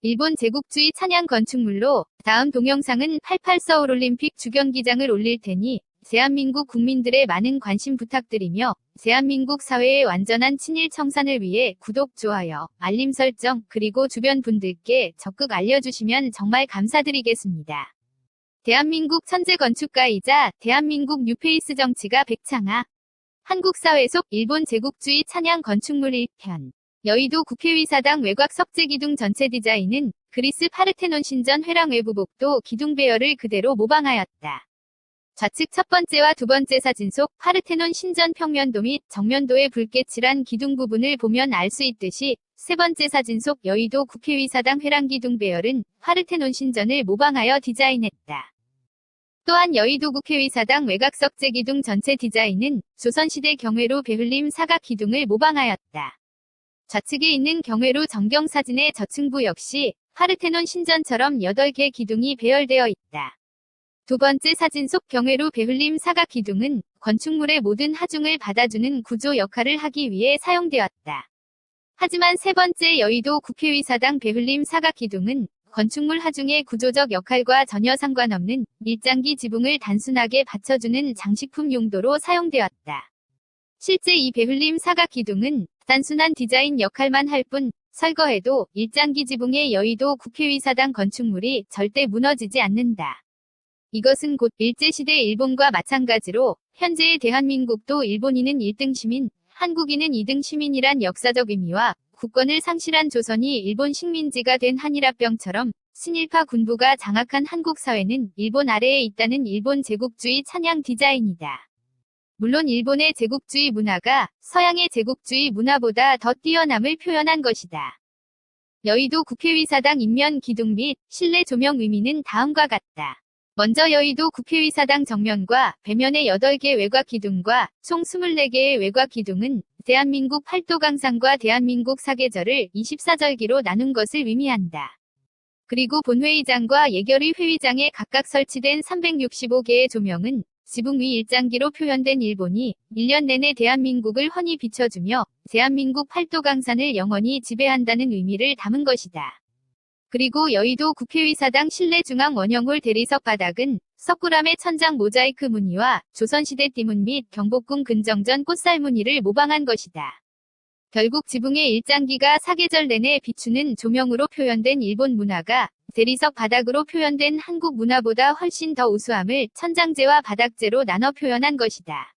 일본 제국주의 찬양 건축물로 다음 동영상은 88 서울올림픽 주경기장을 올릴 테니 대한민국 국민들의 많은 관심 부탁드리며 대한민국 사회의 완전한 친일 청산을 위해 구독, 좋아요, 알림 설정, 그리고 주변 분들께 적극 알려주시면 정말 감사드리겠습니다. 대한민국 천재 건축가이자 대한민국 뉴페이스 정치가 백창아 한국 사회 속 일본 제국주의 찬양 건축물 1편 여의도 국회의사당 외곽 석재 기둥 전체 디자인은 그리스 파르테논 신전 회랑 외부 복도 기둥 배열을 그대로 모방하였다. 좌측 첫 번째와 두 번째 사진 속 파르테논 신전 평면도 및 정면도의 붉게 칠한 기둥 부분을 보면 알 수 있듯이 세 번째 사진 속 여의도 국회의사당 회랑 기둥 배열은 파르테논 신전을 모방하여 디자인했다. 또한 여의도 국회의사당 외곽 석재 기둥 전체 디자인은 조선시대 경회로 베흘림 사각 기둥을 모방하였다. 좌측에 있는 경회로 정경사진의 저층부 역시 파르테논 신전처럼 8개 기둥이 배열되어 있다. 두 번째 사진 속 경회로 베흘림 사각 기둥은 건축물의 모든 하중을 받아주는 구조 역할을 하기 위해 사용되었다. 하지만 세 번째 여의도 국회의사당 베흘림 사각 기둥은 건축물 하중의 구조적 역할과 전혀 상관없는 일장기 지붕을 단순하게 받쳐주는 장식품 용도로 사용되었다. 실제 이 베흘림 사각 기둥은 단순한 디자인 역할만 할 뿐 설거해도 일장기 지붕의 여의도 국회의사당 건축물이 절대 무너지지 않는다. 이것은 곧 일제시대 일본과 마찬가지로 현재의 대한민국도 일본인은 1등 시민, 한국인은 2등 시민이란 역사적 의미와 국권을 상실한 조선이 일본 식민지가 된 한일합병처럼 신일파 군부가 장악한 한국 사회는 일본 아래에 있다는 일본 제국주의 찬양 디자인이다. 물론 일본의 제국주의 문화가 서양의 제국주의 문화보다 더 뛰어남을 표현한 것이다. 여의도 국회의사당 인면 기둥 및 실내 조명 의미는 다음과 같다. 먼저 여의도 국회의사당 정면과 배면의 8개 외곽 기둥과 총 24개의 외곽 기둥은 대한민국 팔도강상과 대한민국 사계절을 24절기로 나눈 것을 의미한다. 그리고 본회의장과 예결위 회의장에 각각 설치된 365개의 조명은 지붕 위 일장기로 표현된 일본이 1년 내내 대한민국을 훤히 비춰주며 대한민국 팔도강산을 영원히 지배한다는 의미를 담은 것이다. 그리고 여의도 국회의사당 실내 중앙 원형홀 대리석 바닥은 석굴암의 천장 모자이크 무늬와 조선시대 띠문 및 경복궁 근정전 꽃살 무늬를 모방한 것이다. 결국 지붕의 일장기가 사계절 내내 비추는 조명으로 표현된 일본 문화가 대리석 바닥으로 표현된 한국 문화보다 훨씬 더 우수함을 천장재와 바닥재로 나눠 표현한 것이다.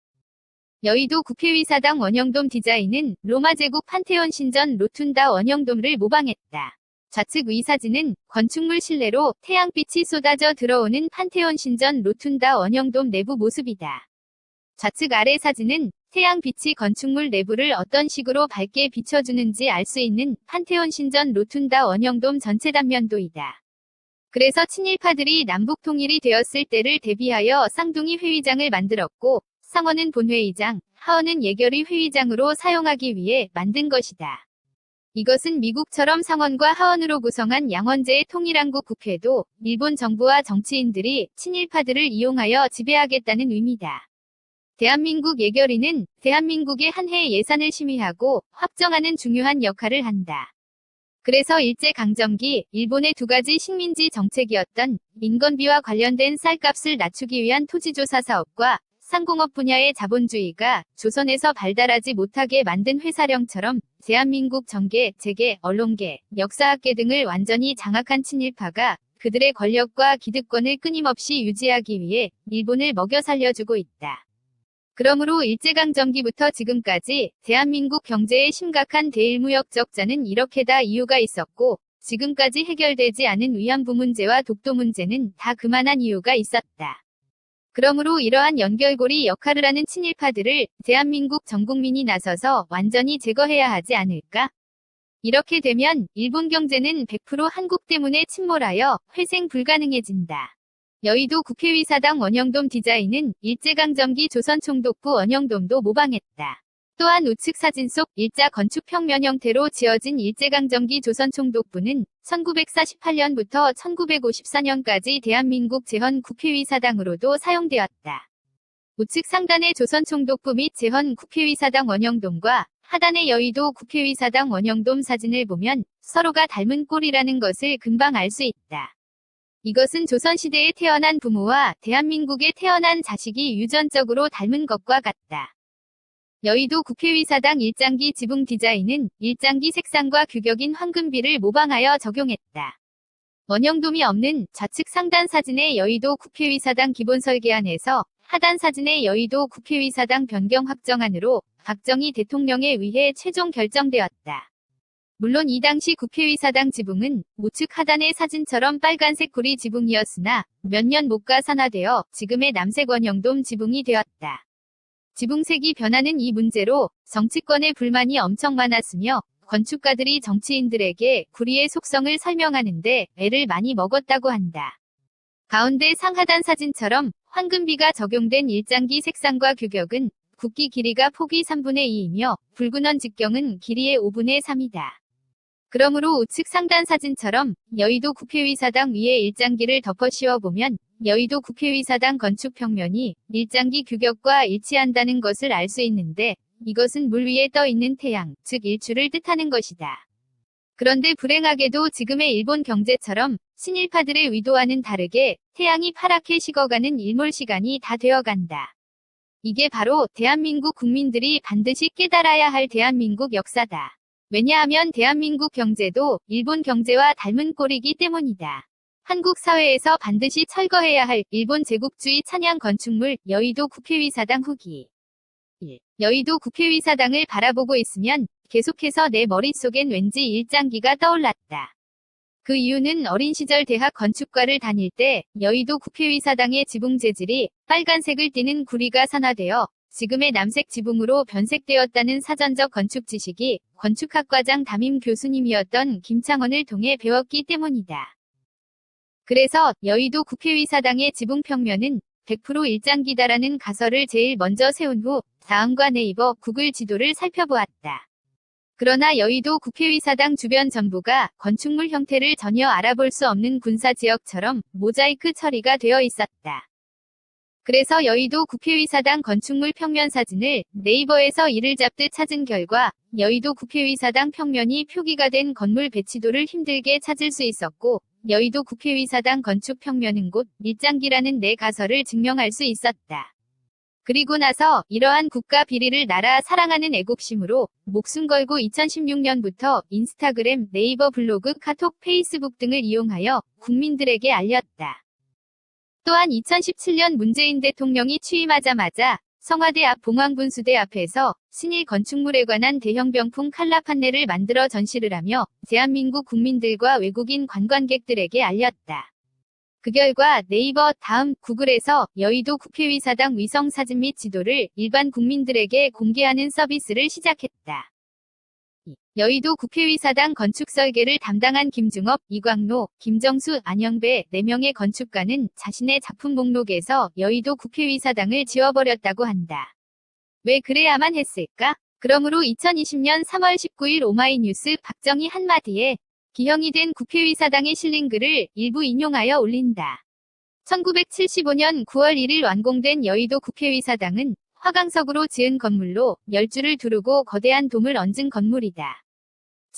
여의도 국회의사당 원형돔 디자인은 로마 제국 판테온 신전 로툰다 원형돔을 모방했다. 좌측 위 사진은 건축물 실내로 태양빛이 쏟아져 들어오는 판테온 신전 로툰다 원형돔 내부 모습이다. 좌측 아래 사진은 태양빛이 건축물 내부를 어떤 식으로 밝게 비춰주는지 알 수 있는 판테온 신전 로툰다 원형돔 전체 단면도이다. 그래서 친일파들이 남북 통일이 되었을 때를 대비하여 쌍둥이 회의장을 만들었고 상원은 본회의장, 하원은 예결위 회의장으로 사용하기 위해 만든 것이다. 이것은 미국처럼 상원과 하원으로 구성한 양원제의 통일한국 국회도 일본 정부와 정치인들이 친일파들을 이용하여 지배하겠다는 의미다. 대한민국 예결위는 대한민국의 한 해 예산을 심의하고 확정하는 중요한 역할을 한다. 그래서 일제강점기 일본의 두 가지 식민지 정책이었던 인건비와 관련된 쌀값을 낮추기 위한 토지조사 사업과 상공업 분야의 자본주의가 조선에서 발달하지 못하게 만든 회사령처럼 대한민국 정계, 재계, 언론계, 역사학계 등을 완전히 장악한 친일파가 그들의 권력과 기득권을 끊임없이 유지하기 위해 일본을 먹여 살려주고 있다. 그러므로 일제강점기부터 지금까지 대한민국 경제에 심각한 대일무역 적자는 이렇게 다 이유가 있었고 지금까지 해결되지 않은 위안부 문제와 독도 문제는 다 그만한 이유가 있었다. 그러므로 이러한 연결고리 역할을 하는 친일파들을 대한민국 전 국민이 나서서 완전히 제거해야 하지 않을까? 이렇게 되면 일본 경제는 100% 한국 때문에 침몰하여 회생 불가능해진다. 여의도 국회의사당 원형돔 디자인은 일제강점기 조선총독부 원형돔도 모방했다. 또한 우측 사진 속 일자 건축 평면 형태로 지어진 일제강점기 조선총독부는 1948년부터 1954년까지 대한민국 재헌 국회의사당으로도 사용되었다. 우측 상단의 조선총독부 및 재헌 국회의사당 원영돔과 하단의 여의도 국회의사당 원영돔 사진을 보면 서로가 닮은 꼴이라는 것을 금방 알 수 있다. 이것은 조선시대에 태어난 부모와 대한민국에 태어난 자식이 유전적으로 닮은 것과 같다. 여의도 국회의사당 일장기 지붕 디자인은 일장기 색상과 규격인 황금비를 모방하여 적용했다. 원형돔이 없는 좌측 상단 사진의 여의도 국회의사당 기본 설계안에서 하단 사진의 여의도 국회의사당 변경 확정안으로 박정희 대통령에 의해 최종 결정되었다. 물론 이 당시 국회의사당 지붕은 우측 하단의 사진처럼 빨간색 구리 지붕이었으나 몇 년 못 가 산화되어 지금의 남색 원형돔 지붕이 되었다. 지붕색이 변하는 이 문제로 정치권의 불만이 엄청 많았으며 건축가들이 정치인들에게 구리의 속성을 설명하는데 애를 많이 먹었다고 한다. 가운데 상하단 사진처럼 황금비가 적용된 일장기 색상과 규격은 국기 길이가 폭이 3분의 2이며 붉은 원 직경은 길이의 5분의 3이다. 그러므로 우측 상단 사진처럼 여의도 국회의사당 위에 일장기를 덮어 씌워보면 여의도 국회의사당 건축 평면이 일장기 규격과 일치한다는 것을 알 수 있는데 이것은 물 위에 떠 있는 태양, 즉 일출을 뜻하는 것이다. 그런데 불행하게도 지금의 일본 경제처럼 신일파들의 의도와는 다르게 태양이 파랗게 식어가는 일몰 시간이 다 되어간다. 이게 바로 대한민국 국민들이 반드시 깨달아야 할 대한민국 역사다. 왜냐하면 대한민국 경제도 일본 경제와 닮은 꼴이기 때문이다. 한국 사회에서 반드시 철거해야 할 일본 제국주의 찬양 건축물 여의도 국회의사당 후기 1. 여의도 국회의사당을 바라보고 있으면 계속해서 내 머릿속엔 왠지 일장기가 떠올랐다. 그 이유는 어린 시절 대학 건축과를 다닐 때 여의도 국회의사당의 지붕 재질이 빨간색을 띠는 구리가 산화되어 지금의 남색 지붕으로 변색되었다는 사전적 건축 지식이 건축학과장 담임 교수님이었던 김창원을 통해 배웠기 때문이다. 그래서 여의도 국회의사당의 지붕 평면은 100% 일장기다라는 가설을 제일 먼저 세운 후 다음과 네이버, 구글 지도를 살펴보았다. 그러나 여의도 국회의사당 주변 전부가 건축물 형태를 전혀 알아볼 수 없는 군사지역처럼 모자이크 처리가 되어 있었다. 그래서 여의도 국회의사당 건축물 평면 사진을 네이버에서 이를 잡듯 찾은 결과 여의도 국회의사당 평면이 표기가 된 건물 배치도를 힘들게 찾을 수 있었고 여의도 국회의사당 건축 평면은 곧 일장기라는 내 가설을 증명할 수 있었다. 그리고 나서 이러한 국가 비리를 나라 사랑하는 애국심으로 목숨 걸고 2016년부터 인스타그램, 네이버 블로그, 카톡, 페이스북 등을 이용하여 국민들에게 알렸다. 또한 2017년 문재인 대통령이 취임하자마자 성화대 앞 봉황분수대 앞에서 신일 건축물에 관한 대형 병풍 칼라 판넬을 만들어 전시를 하며 대한민국 국민들과 외국인 관광객들에게 알렸다. 그 결과 네이버 다음 구글에서 여의도 국회의사당 위성 사진 및 지도를 일반 국민들에게 공개하는 서비스를 시작했다. 여의도 국회의사당 건축 설계를 담당한 김중업, 이광로, 김정수, 안영배 4명의 건축가는 자신의 작품 목록에서 여의도 국회의사당을 지워버렸다고 한다. 왜 그래야만 했을까? 그러므로 2020년 3월 19일 오마이뉴스 박정희 한마디에 기형이 된 국회의사당에 실린 글을 일부 인용하여 올린다. 1975년 9월 1일 완공된 여의도 국회의사당은 화강석으로 지은 건물로 10줄을 두르고 거대한 돔을 얹은 건물이다.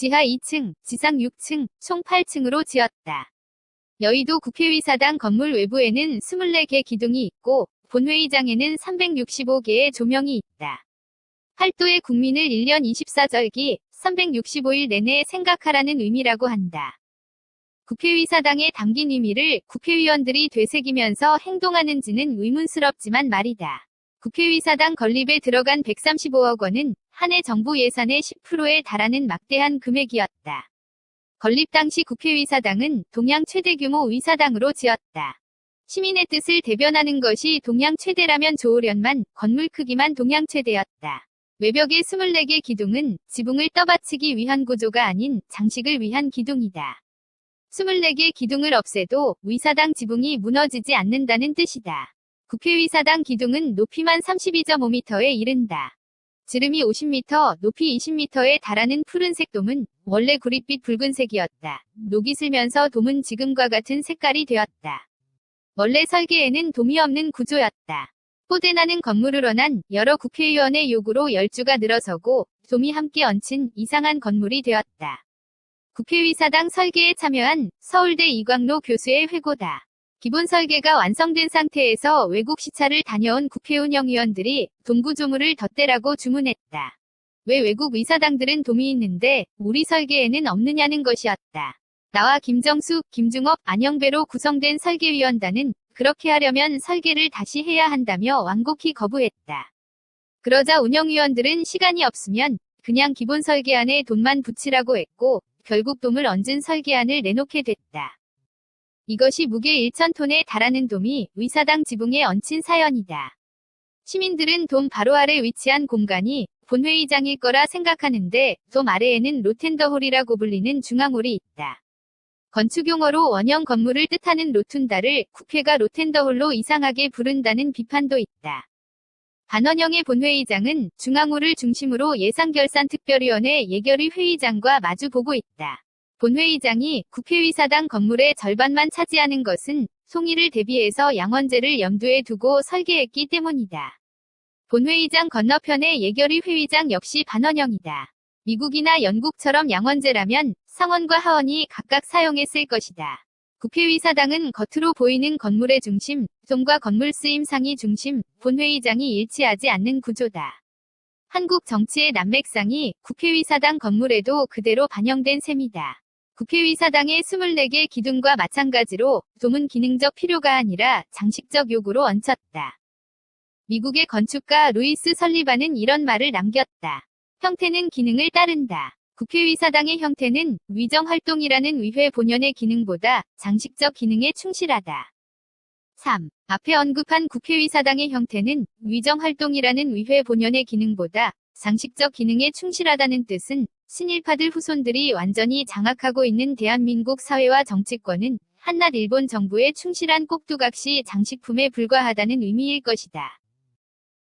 지하 2층, 지상 6층, 총 8층으로 지었다. 여의도 국회의사당 건물 외부에는 24개 기둥이 있고 본회의장에는 365개의 조명이 있다. 팔도의 국민을 1년 24절기 365일 내내 생각하라는 의미라고 한다. 국회의사당에 담긴 의미를 국회의원들이 되새기면서 행동하는지는 의문스럽지만 말이다. 국회의사당 건립에 들어간 135억 원은 한 해 정부 예산의 10%에 달하는 막대한 금액이었다. 건립 당시 국회의사당은 동양 최대 규모 의사당으로 지었다. 시민의 뜻을 대변하는 것이 동양 최대라면 좋으련만 건물 크기만 동양 최대였다. 외벽의 24개 기둥은 지붕을 떠받치기 위한 구조가 아닌 장식을 위한 기둥이다. 24개 기둥을 없애도 의사당 지붕이 무너지지 않는다는 뜻이다. 국회의사당 기둥은 높이만 32.5m에 이른다. 지름이 50m, 높이 20m에 달하는 푸른색 돔은 원래 구릿빛 붉은색이었다. 녹이 슬면서 돔은 지금과 같은 색깔이 되었다. 원래 설계에는 돔이 없는 구조였다. 뽀대나는 건물을 원한 여러 국회의원의 요구로 열주가 늘어서고 좀이 함께 얹힌 이상한 건물이 되었다. 국회의사당 설계에 참여한 서울대 이광로 교수의 회고다. 기본 설계가 완성된 상태에서 외국 시차를 다녀온 국회운영 위원들이 동구조물을 덧대라고 주문했다. 왜 외국 의사당들은 돔이 있는데 우리 설계에는 없느냐는 것이었다. 나와 김정숙, 김중업, 안영배로 구성된 설계위원단은 그렇게 하려면 설계를 다시 해야 한다며 완곡히 거부했다. 그러자 운영위원들은 시간이 없으면 그냥 기본 설계안에 돈만 붙이라고 했고 결국 돔을 얹은 설계안을 내놓게 됐다. 이것이 무게 1,000톤에 달하는 돔이 의사당 지붕에 얹힌 사연이다. 시민들은 돔 바로 아래 위치한 공간이 본회의장일 거라 생각하는데 돔 아래에는 로텐더홀이라고 불리는 중앙홀이 있다. 건축용어로 원형 건물을 뜻하는 로툰다를 국회가 로텐더홀로 이상하게 부른다는 비판도 있다. 반원형의 본회의장은 중앙홀을 중심으로 예산결산특별위원회 예결위 회의장과 마주보고 있다. 본회의장이 국회의사당 건물의 절반만 차지하는 것은 송이를 대비해서 양원제를 염두에 두고 설계했기 때문이다. 본회의장 건너편의 예결위 회의장 역시 반원형이다. 미국이나 영국처럼 양원제라면 상원과 하원이 각각 사용했을 것이다. 국회의사당은 겉으로 보이는 건물의 중심, 좀과 건물 쓰임 상이 중심, 본회의장이 일치하지 않는 구조다. 한국 정치의 난맥상이 국회의사당 건물에도 그대로 반영된 셈이다. 국회의사당의 24개 기둥과 마찬가지로 돔은 기능적 필요가 아니라 장식적 요구로 얹혔다. 미국의 건축가 루이스 설리반은 이런 말을 남겼다. 형태는 기능을 따른다. 국회의사당의 형태는 위정활동이라는 의회 본연의 기능보다 장식적 기능에 충실하다. 3. 앞에 언급한 국회의사당의 형태는 위정활동이라는 의회 본연의 기능보다 장식적 기능에 충실하다는 뜻은 신일파들 후손들이 완전히 장악하고 있는 대한민국 사회와 정치권은 한낱 일본 정부에 충실한 꼭두각시 장식품에 불과하다는 의미일 것이다.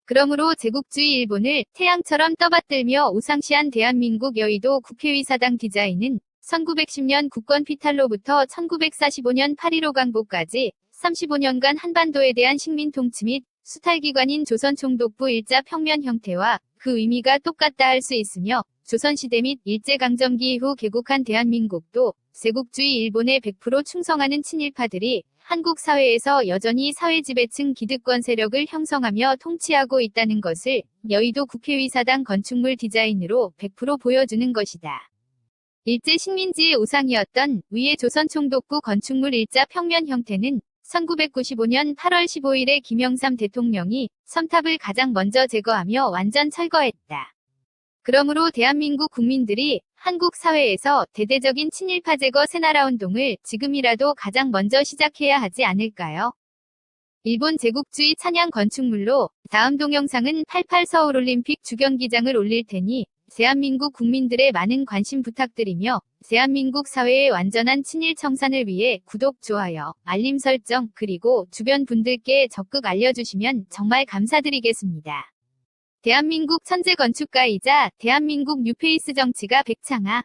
그러므로 제국주의 일본을 태양처럼 떠받들며 우상시한 대한민국 여의도 국회의사당 디자인은 1910년 국권 피탈로부터 1945년 8.15 강보까지 35년간 한반도에 대한 식민 통치 및 수탈기관인 조선총독부 일자 평면 형태와 그 의미가 똑같다 할 수 있으며 조선시대 및 일제강점기 이후 개국한 대한민국도 세국주의 일본에 100% 충성하는 친일파들이 한국 사회에서 여전히 사회지배층 기득권 세력을 형성하며 통치하고 있다는 것을 여의도 국회의사당 건축물 디자인으로 100% 보여주는 것이다. 일제 식민지의 우상이었던 위의 조선총독부 건축물 일자 평면 형태는 1995년 8월 15일에 김영삼 대통령이 섬탑을 가장 먼저 제거하며 완전 철거했다. 그러므로 대한민국 국민들이 한국 사회에서 대대적인 친일파 제거 새나라 운동을 지금이라도 가장 먼저 시작해야 하지 않을까요? 일본 제국주의 찬양 건축물로 다음 동영상은 88 서울올림픽 주경기장을 올릴 테니 대한민국 국민들의 많은 관심 부탁드리며 대한민국 사회의 완전한 친일 청산을 위해 구독, 좋아요, 알림 설정, 그리고 주변 분들께 적극 알려주시면 정말 감사드리겠습니다. 대한민국 천재 건축가이자 대한민국 뉴페이스 정치가 백창아